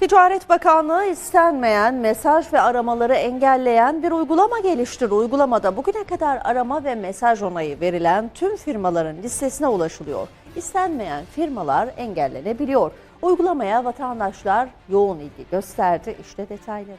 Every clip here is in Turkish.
Ticaret Bakanlığı istenmeyen mesaj ve aramaları engelleyen bir uygulama geliştirdi. Uygulamada bugüne kadar arama ve mesaj onayı verilen tüm firmaların listesine ulaşılıyor. İstenmeyen firmalar engellenebiliyor. Uygulamaya vatandaşlar yoğun ilgi gösterdi. İşte detayları.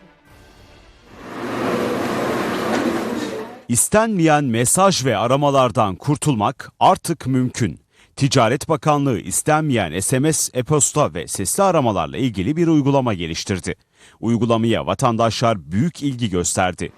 İstenmeyen mesaj ve aramalardan kurtulmak artık mümkün. Ticaret Bakanlığı istenmeyen SMS, e-posta ve sesli aramalarla ilgili bir uygulama geliştirdi. Uygulamaya vatandaşlar büyük ilgi gösterdi.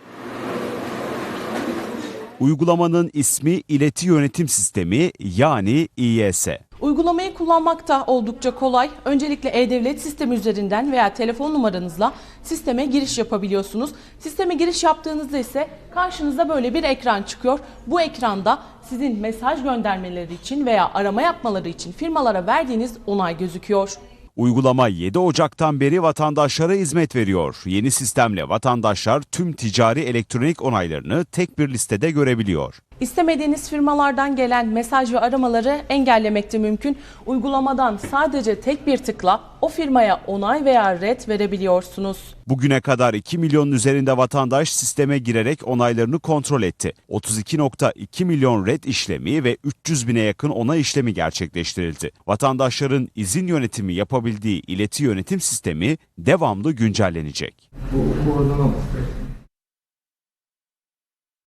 Uygulamanın ismi İleti Yönetim Sistemi yani İYS. Uygulamayı kullanmak da oldukça kolay. Öncelikle E-Devlet sistemi üzerinden veya telefon numaranızla sisteme giriş yapabiliyorsunuz. Sisteme giriş yaptığınızda ise karşınıza böyle bir ekran çıkıyor. Bu ekranda sizin mesaj göndermeleri için veya arama yapmaları için firmalara verdiğiniz onay gözüküyor. Uygulama 7 Ocak'tan beri vatandaşlara hizmet veriyor. Yeni sistemle vatandaşlar tüm ticari elektronik onaylarını tek bir listede görebiliyor. İstemediğiniz firmalardan gelen mesaj ve aramaları engellemek de mümkün. Uygulamadan sadece tek bir tıkla o firmaya onay veya red verebiliyorsunuz. Bugüne kadar 2 milyonun üzerinde vatandaş sisteme girerek onaylarını kontrol etti. 32.2 milyon red işlemi ve 300 bine yakın onay işlemi gerçekleştirildi. Vatandaşların izin yönetimi yapabildiği ileti yönetim sistemi devamlı güncellenecek. Bu, bu